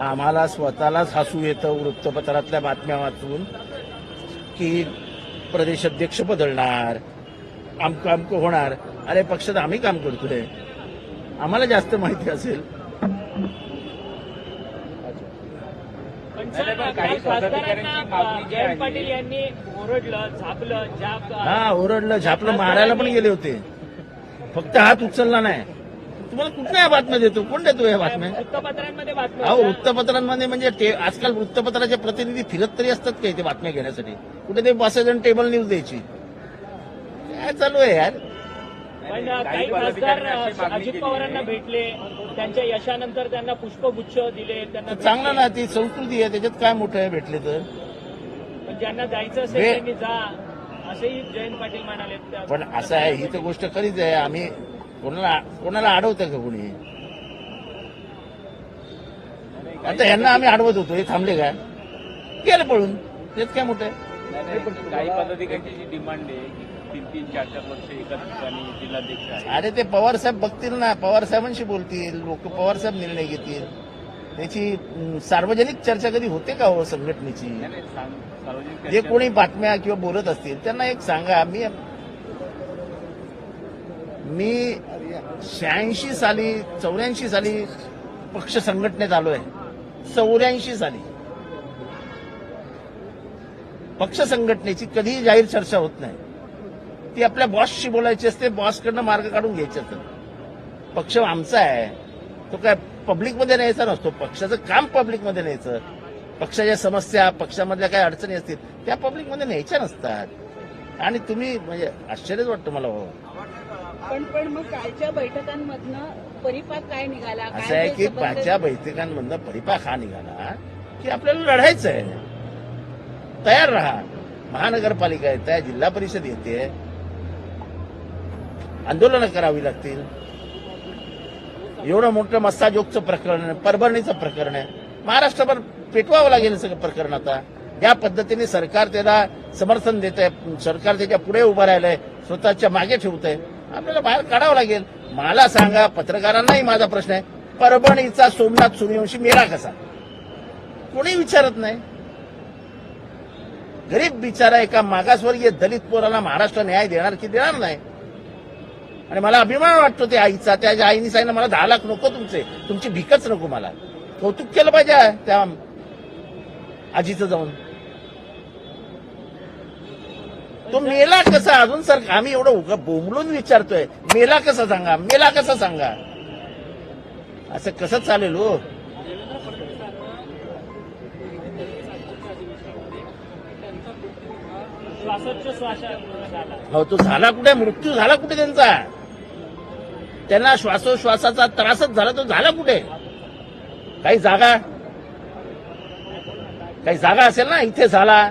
आम्हाला स्वतःलाच हसू येतं वृत्तपत्रातल्या बातम्या वाचून की प्रदेश अध्यक्ष बदलणार आमकं आमकं होणार. अरे पक्षात आम्ही काम करतोय. आम्हाला जास्त माहिती असेल. पाटील यांनी ओरडलं झापलं हा ओरडलं झापलं मारायला पण गेले होते. फक्त हात उचलला नाही. तुम्हाला कुठल्या या बातम्या देतो? कोण देतो या बातम्या? वृत्तपत्रांमध्ये बातम्या अहो. वृत्तपत्रांमध्ये म्हणजे ते आजकाल वृत्तपत्राचे प्रतिनिधी फिरत तरी असतात काही ते बातम्या घेण्यासाठी. कुठे ते बसायचं आणि टेबल न्यूज द्यायची. काय चालू आहे यार? पण काही काही खासदार अजित पवारांना. भेटले त्यांच्या यशानंतर त्यांना पुष्पगुच्छ दिले त्यांना चांगलं. ना ती संस्कृती आहे त्याच्यात काय मोठं आहे भेटले तर? पण ज्यांना जायचं असेल त्यांनी जा असेही जयंत पाटील म्हणाले. पण असं आहे ही तर गोष्ट खरीच आहे. आम्ही कोणाला कोणाला अडवतं का कोणी? आता यांना आम्ही अडवत होतो हे थांबले का गेले पळून. तेच काय मोठं काही पदाधिकाऱ्यांची जी डिमांड आहे की तीन तीन चार चार वर्ष एका ठिकाणी जिल्हाध्यक्ष आहे अरे ते पवार साहेब बघतील ना पवार साहेबांशी बोलतील लोक पवार साहेब निर्णय घेतील. त्याची सार्वजनिक चर्चा कधी होते का हो संघटनेची? जे कोणी बातम्या किंवा बोलत असतील त्यांना एक सांगा. मी मी शहाऐंशी साली चौऱ्याऐंशी साली पक्ष संघटनेत आलो आहे चौऱ्याऐंशी साली. पक्ष संघटनेची कधीही जाहीर चर्चा होत नाही. ती आपल्या बॉसशी बोलायची असते बॉसकडनं मार्ग काढून घ्यायचे असतात. पक्ष आमचा आहे. तो काय पब्लिकमध्ये न्यायचा नसतो. पक्षाचं काम पब्लिकमध्ये न्यायचं. पक्षाच्या समस्या पक्षामधल्या काही अडचणी असतील त्या पब्लिकमध्ये न्यायच्या नसतात. आणि तुम्ही म्हणजे आश्चर्यच वाटतं मला भाऊ पण पण मग कालच्या बैठकांमधनं परिपाक काय निघाला? काय असं आहे की संबंध- पाचच्या बैठकांमधनं परिपाक हा निघाला की आपल्याला लढायचं आहे. तयार राहा. महानगरपालिका येत आहे जिल्हा परिषद येते. आंदोलनं करावी लागतील. एवढं मोठं मस्साजोगचं प्रकरण आहे, परभरणीचं प्रकरण आहे. महाराष्ट्रभर पेटवावं लागेल हे सगळं प्रकरण आता. ज्या पद्धतीने सरकार त्याला समर्थन देत आहे सरकार त्याच्या पुढे उभं राहिलंय स्वतःच्या मागे ठेवत आहे आपल्याला बाहेर काढावं लागेल. मला सांगा पत्रकारांनाही माझा प्रश्न आहे. परभणीचा सोमनाथ सूर्यवंशी मेरा कसा? कोणी विचारत नाही. गरीब बिचारा एका मागासवर्गीय दलित पोराला महाराष्ट्र न्याय देणार की देणार नाही? आणि मला अभिमान वाटतो त्या आईचा त्या आईने सांगितलं मला दहा लाख नको तुमचे. तुमची भीकच नको मला. कौतुक केलं पाहिजे त्या आजीचं जाऊन. तो मेला कसा? अजून सर आम्ही एवढं उगा बोंबलून विचारतोय. मेला कसा सांगा? मेला कसा सांगा? असं कसं चालेल हो? हो तो झाला कुठे? मृत्यू झाला कुठे त्यांचा? त्यांना श्वासोश्वासाचा त्रासच झाला तो झाला कुठे? काही जागा? काही जागा असेल ना? इथे झाला.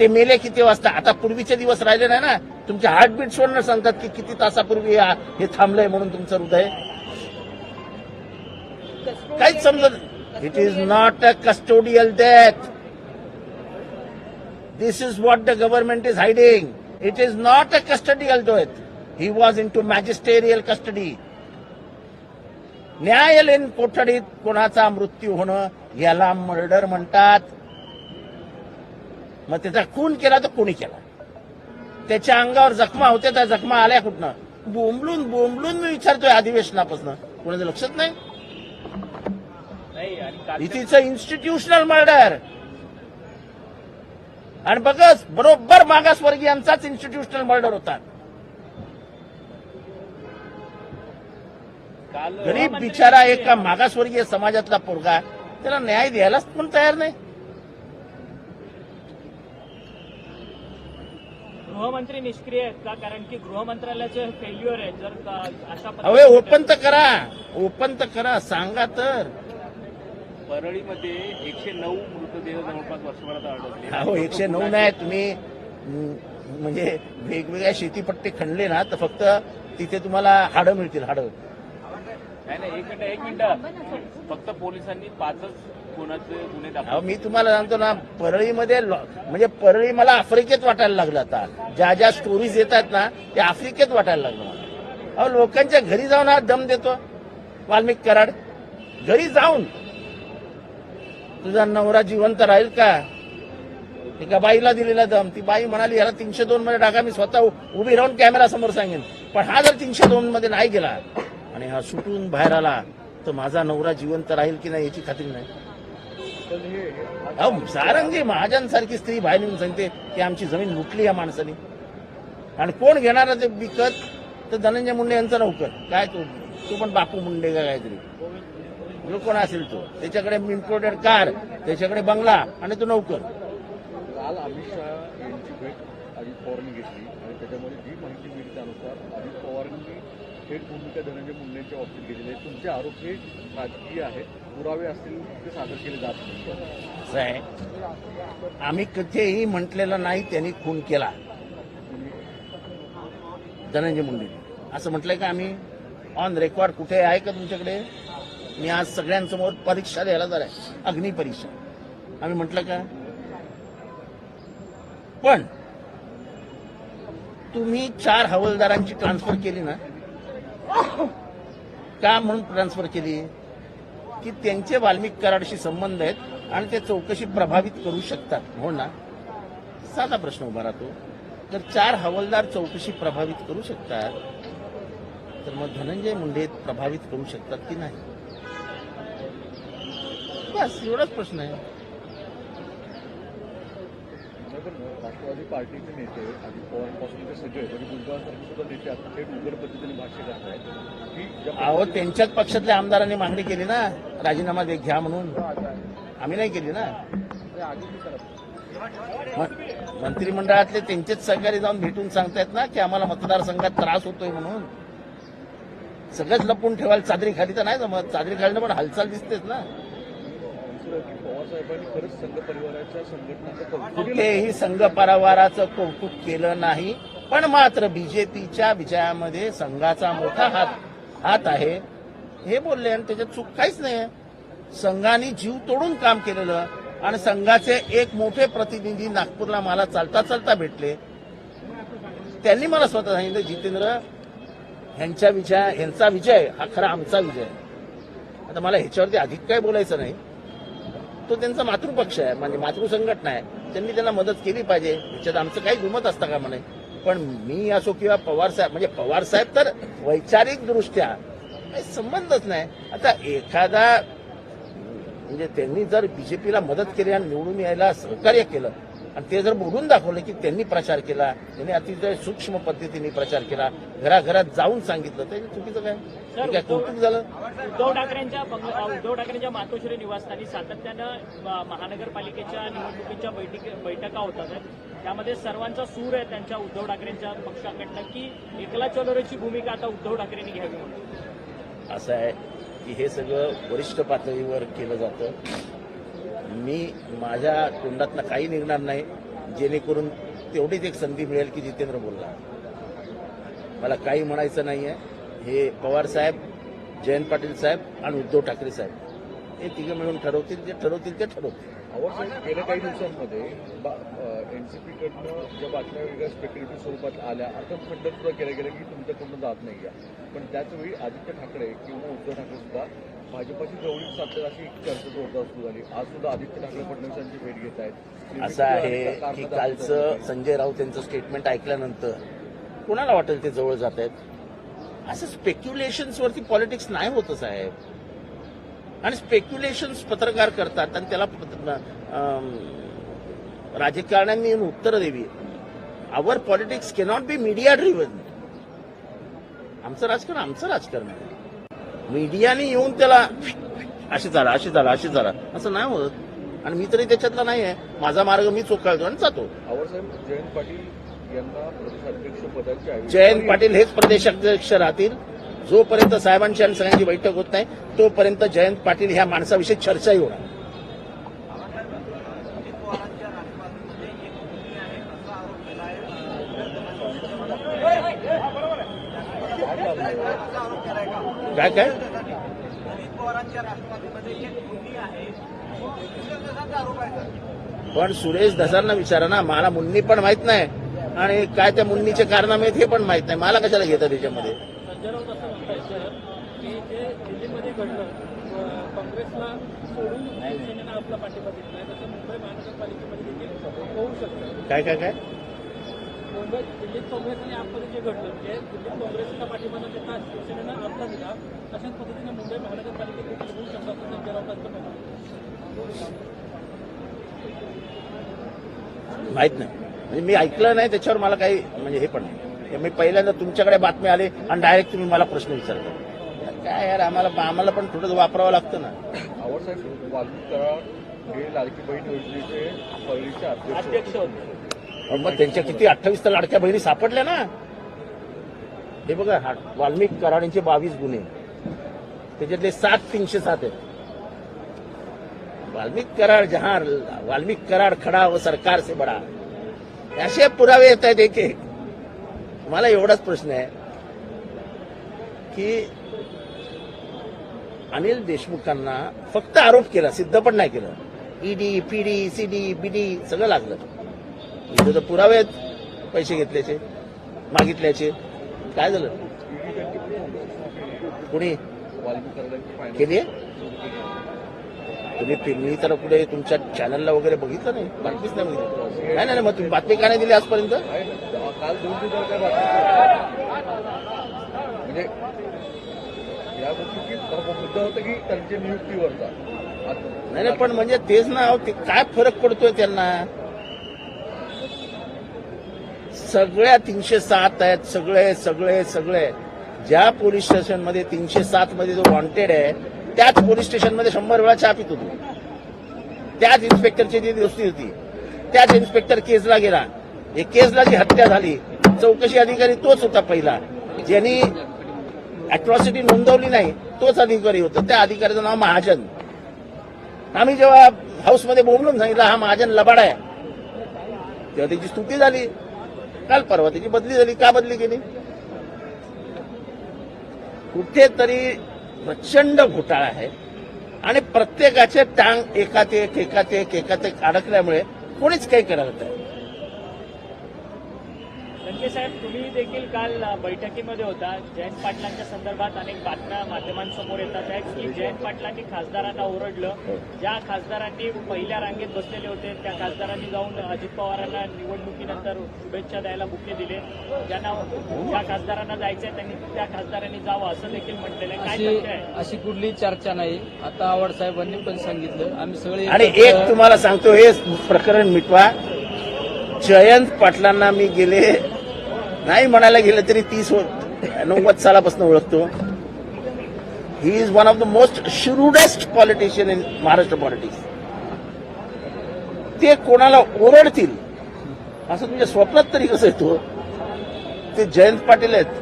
ते मेले किती वाजता? आता पूर्वीचे दिवस राहिले नाही ना? तुमचे हार्टबीट सोडणं सांगतात की किती तासापूर्वी हे थांबलंय म्हणून तुमचं हृदय? काहीच समजत it is not a custodial death this is what the government is hiding it is not a custodial death he was into magisterial custody न्यायालयीन कोठडीत कोणाचा मृत्यू होणं याला मर्डर म्हणतात. मग त्याचा खून केला तर कोणी केला? त्याच्या अंगावर जखमा होत्या त्या जखमा आल्या कुठनं? बोंबलून बोंबलून मी विचारतोय अधिवेशनापासून. कोणाचं लक्षात नाही? इथेच इन्स्टिट्यूशनल मर्डर आणि बघच बरोबर मागासवर्गीयांचाच इन्स्टिट्यूशनल मर्डर होता. गरीब बिचारा एका मागासवर्गीय समाजातला पोरगा त्याला न्याय द्यायलाच पण तयार नाही. गृहमंत्री निष्क्रिय आहेत का? कारण की गृह मंत्रालयाचे फेल्युअर आहे जर का अशा हवे ओपन तर करा. ओपन तर करा. सांगा तर. परळीमध्ये एकशे नऊ मृतदेह जवळपास वर्षभरात आढळले. अहो एकशे नऊ नाही तुम्ही म्हणजे वेगवेगळ्या शेतीपट्टे खणले ना तर फक्त तिथे तुम्हाला हाडं मिळतील हाडं. नाही नाही एक मिनिट एक मिनिट. फक्त पोलिसांनी पाचच कोणाचे गुन्हे अहो मी तुम्हाला सांगतो ना परळीमध्ये लॉ- म्हणजे परळी मला आफ्रिकेत वाटायला लागलं आता. ज्या ज्या स्टोरीज येतात ना ते आफ्रिकेत वाटायला लागलं मला. अहो लोकांच्या घरी जाऊन हा दम देतो. वाल्मिक कराड घरी जाऊन. तुझा नवरा जिवंत राहील का? एका बाईला दिलेला दम. ती बाई म्हणाली याला तीनशे दोन मध्ये टाका मी स्वतः उ- उभी राहून कॅमेरा समोर सांगेन. पण हा जर तीनशे दोन मध्ये नाही गेला आणि हा सुटून बाहेर आला तर माझा नवरा जिवंत राहील की नाही याची खात्री नाही. सारंगी महाजनसारखी स्त्री बाहेर येऊन सांगते की आमची जमीन लुटली या माणसाने. आणि कोण घेणार ते विकत? तर धनंजय मुंडे यांचा नौकर काय तो तो पण बापू मुंडे का काहीतरी. जो कोण असेल तो. त्याच्याकडे इम्पोर्टेड कार त्याच्याकडे बंगला आणि तो नौकर काल अमित शहा यांची भेट अजित पवारांनी घेतली आणि त्याच्यामध्ये जी माहिती मिळते त्यानुसार अजित पवारांनी थेट भूमिका धनंजय मुंडेंच्या बाबतीत गेलेली आहे. तुमचे आरोप हे राजकीय आहेत. पुरावे असतील ते सादर केले जात नाही आम्ही कधीही म्हटलेलं नाही त्यांनी खून केला. धनंजय मुंडे. असं म्हटलंय का आम्ही? ऑन रेकॉर्ड कुठे आहे का तुमच्याकडे? मी आज सगळ्यांसमोर परीक्षा द्यायला जर आहे. परीक्षा. आम्ही म्हटलं का? पण तुम्ही चार हवालदारांची ट्रान्सफर केली ना का म्हणून ट्रान्सफर केली? की त्यांचे वाल्मिक कराडशी संबंध आहेत आणि ते चौकशी प्रभावित करू शकतात. हो ना? साधा प्रश्न उभा राहतो. तर चार हवालदार चौकशी प्रभावित करू शकतात तर मग धनंजय मुंडे प्रभावित करू शकतात की नाही? बस एवढाच प्रश्न आहे. राष्ट्रवादी पार्टीचे नेते अजित पवारांपासून ते सगळे म्हणजे गुजरातसारखे सुद्धा नेते आता थेट उघड पद्धतीने भाष्य करतायत की अहो त्यांच्याच पक्षातल्या आमदारांनी मागणी केली ना राजीनामा दे घ्या म्हणून. आम्ही नाही केली ना. मंत्रिमंडळातले त्यांचेच सहकारी जाऊन भेटून सांगतायत ना की आम्हाला मतदारसंघात त्रास होतोय म्हणून. सगळंच लपून ठेवायला चादरी खाली तर नाही जमत. चादरी खालीनं पण हालचाल दिसतेच ना. पवार साहेबांनी खरंच संघ परिवाराच्या संघटनाचं कुठेही संघ परिवाराचं कौतुक केलं नाही पण मात्र बीजेपीच्या विजयामध्ये संघाचा मोठा हात हात आहे. हे बोलले आणि त्याच्यात चूक काहीच नाही संघाने जीव तोडून काम केलेलं आणि संघाचे एक मोठे प्रतिनिधी नागपूरला मला चालता चालता भेटले. त्यांनी मला स्वतः सांगितलं जितेंद्र ह्यांच्या विजय ह्यांचा विजय हा खरा आमचा विजय आता मला ह्याच्यावरती अधिक काय बोलायचं नाही. तो त्यांचा मातृपक्ष आहे. म्हणजे मातृसंघटना आहे. त्यांनी त्यांना मदत केली पाहिजे. ह्याच्यात आमचं काही गुमत असतं का म्हणे? पण मी असो किंवा पवार साहेब म्हणजे पवार साहेब तर वैचारिक दृष्ट्या काही संबंधच नाही. आता एखादा म्हणजे त्यांनी जर बीजेपीला मदत केली आणि निवडून यायला सहकार्य केलं आणि ते जर बोलून दाखवलं की त्यांनी प्रचार केला त्यांनी अतिशय सूक्ष्म पद्धतीने प्रचार केला घराघरात जाऊन सांगितलं तर चुकीचं काय? काय कौतुक झालं? उद्धव ठाकरेंच्या उद्धव ठाकरेंच्या मातोश्री निवासस्थानी सातत्यानं महानगरपालिकेच्या निवडणुकीच्या बैठकी बैठका होतात. त्यामध्ये सर्वांचा सूर आहे त्यांच्या उद्धव ठाकरेंच्या पक्षाकडनं की एकला चलोरेची भूमिका आता उद्धव ठाकरेंनी घ्यावी असं आहे की हे सगळं वरिष्ठ पातळीवर केलं जातं. मी माझ्या तोंडातनं काही निघणार नाही जेणेकरून तेवढीच एक संधी मिळेल की जितेंद्र बोलला. मला काही म्हणायचं नाही आहे हे पवार साहेब जयंत पाटील साहेब आणि उद्धव ठाकरे साहेब हे तिघं मिळून ठरवतील जे ठरवतील ते ठरवतील. गेल्या काही दिवसांमध्ये एनसीपीकडनं ज्या बातम्या वेगळ्या स्पेक्युलेटिव्ह स्वरूपात आल्या अर्थात खंडन सुद्धा केलं गेलं की तुमच्याकडनं जात नाही आहे पण त्याचवेळी आदित्य ठाकरे किंवा उद्धव ठाकरे सुद्धा भाजपाची जवळीक साधतात अशी चर्चा जोरदार सुरू झाली. आज सुद्धा आदित्य ठाकरे फडणवीसांची भेट घेत आहेत. असं आहे की कालचं संजय राऊत यांचं स्टेटमेंट ऐकल्यानंतर कुणाला वाटेल ते जवळ जात आहेत? असं स्पेक्युलेशन्स वरती पॉलिटिक्स नाही होत साहेब. आणि स्पेक्युलेशन्स पत्रकार करतात आणि त्याला राजकारण्यांनी येऊन उत्तरं द्यावी. Our politics cannot be media driven आमचं राजकारण आमचं राजकारण आहे. मीडियाने येऊन त्याला अशी झाला अशी झाला अशी झाला. असं नाही होत. आणि मी तरी त्याच्यातला नाही आहे. माझा मार्ग मी चोखाळतो आणि जातो. जयंत पाटील यांना प्रदेशाध्यक्ष पदाची ऐवजी- जयंत पाटील हेच प्रदेशाध्यक्ष राहतील. जोपर्यंत साहेबांची आणि सगळ्यांची बैठक होत नाही तोपर्यंत जयंत पाटील ह्या माणसाविषयी चर्चाही होणार काय काय? पण सुरेश दसांना विचारा ना मला मुन्नी पण माहीत नाही. आणि काय त्या मुन्नीचे कारण आहेत हे पण माहीत नाही. मला कशाला घेतात त्याच्यामध्ये? काय काय काय? मुंबई दिल्लीत काँग्रेस आणि आपमध्ये जे घडलं म्हणजे दिल्लीत काँग्रेसचा पाठिंबा देता शिवसेनेनं आपला दिला तशाच पद्धतीने मुंबई महानगरपालिकेत होऊ शकतं असं संजय राऊतांचं म्हणणं आहे. माहीत नाही. म्हणजे मी ऐकलं नाही त्याच्यावर मला काही म्हणजे हे पण नाही. मी पहिल्यांदा तुमच्याकडे बातमी आले आणि डायरेक्ट तुम्ही मला प्रश्न विचारता काय यार आम्हाला आम्हाला पण थोडं वापरावं लागतं ना. आवडसाहेब वाल्मिक कराड हे लाडकी बहीण योजनेचे पहिलीचे अध्यक्ष अध्यक्ष होते. मग त्यांच्या किती अठ्ठावीस तर लाडक्या बहिणी सापडल्या ना. हे बघा हा- वाल्मिक कराडांचे बावीस गुन्हे. त्याच्यातले सात तीनशे सात आहेत. वाल्मिक कराड जहां वाल्मिक कराड खडा व सरकार से बडा. असे पुरावे येत आहेत एक एक. मला एवढाच प्रश्न आहे की अनिल देशमुखांना फक्त आरोप केला सिद्ध पण नाही केलं. ईडी पीडी सीडी बीडी सगळं लागलं. इथं तर पुरावे आहेत पैसे घेतल्याचे मागितल्याचे. काय झालं? कुणी? केली तुम्ही पिंगली तर कुठे तुमच्या चॅनलला वगैरे बघितलं नाही? बातमीच नाही बघितली. नाही नाही मग तुम्ही बातमी का नाही दिली आजपर्यंत? काल दोन काय म्हणजे या गोष्टीची मुद्दा होता की त्यांच्या नियुक्तीवरचा नाही नाही पण म्हणजे तेच ना ते काय फरक पडतोय त्यांना? सगळ्या तीनशे सात आहेत सगळे सगळे सगळे. ज्या पोलीस स्टेशनमध्ये तीनशे सात मध्ये जो वॉन्टेड आहे त्याच पोलीस स्टेशनमध्ये शंभर वेळा छापित होती. होतो त्याच इन्स्पेक्टरची जी दोस्ती होती त्याच इन्स्पेक्टर केसला गेला. हे केसला जी हत्या झाली चौकशी अधिकारी तोच होता पहिला. ज्यांनी अॅट्रॉसिटी नोंदवली नाही तोच अधिकारी होता. त्या अधिकाऱ्याचं नाव महाजन. आम्ही जेव्हा हाऊसमध्ये बोलून सांगितलं हा महाजन लबाड आहे. तेव्हा त्याची स्तुती झाली. काल परवा त्याची बदली झाली. का बदली केली? कुठेतरी प्रचंड घोटाळा आहे. आणि प्रत्येकाचे टांग एकात एक एकात एक एकात एक अडकल्यामुळे कोणीच काही करत आहे लंके साहेब तुम्ही देखील काल बैठकीमध्ये होता. जयंत पाटलांच्या संदर्भात अनेक बातम्या माध्यमांसमोर येतात आहेत की जयंत पाटलांनी खासदारांना ओरडलं. ज्या खासदारांनी पहिल्या रांगेत बसलेले होते त्या खासदारांनी जाऊन अजित पवारांना निवडणुकीनंतर शुभेच्छा द्यायला बुके दिले. ज्यांना ज्या खासदारांना जायचंय त्यांनी त्या खासदारांनी जावं असं देखील म्हटलेलं आहे. काय अशी तथ्य आहे? अशी कुठली चर्चा नाही. आता आवड साहेबांनी पण सांगितलं. आम्ही सगळे आणि एक तुम्हाला सांगतो हे प्रकरण मिटवा. जयंत पाटलांना मी गेले नाही म्हणायला गेलं तरी तीस नव्वद सालापासून ओळखतो. He is one of the most shrewdest politician in Maharashtra politics ते कोणाला ओरडतील असं तुमच्या स्वप्नात तरी कसं येतो? ते जयंत पाटील आहेत.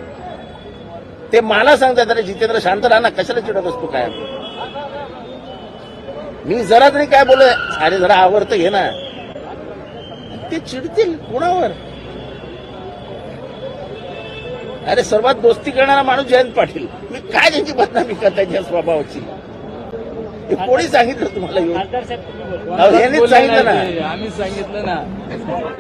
ते मला सांगतात अरे जितेंद्र शांत राहा ना कशाला चिडत असतो काय मी जरा तरी काय बोल अरे जरा आवडतं घे ना. ते चिडतील कोणावर? अरे सर्वात दोस्ती करणारा माणूस जयंत पाटील. मी काय त्यांची बदनामी करता त्या स्वभावाची? हे कोणी सांगितलं तुम्हाला येऊन. आम्ही सांगितलं ना.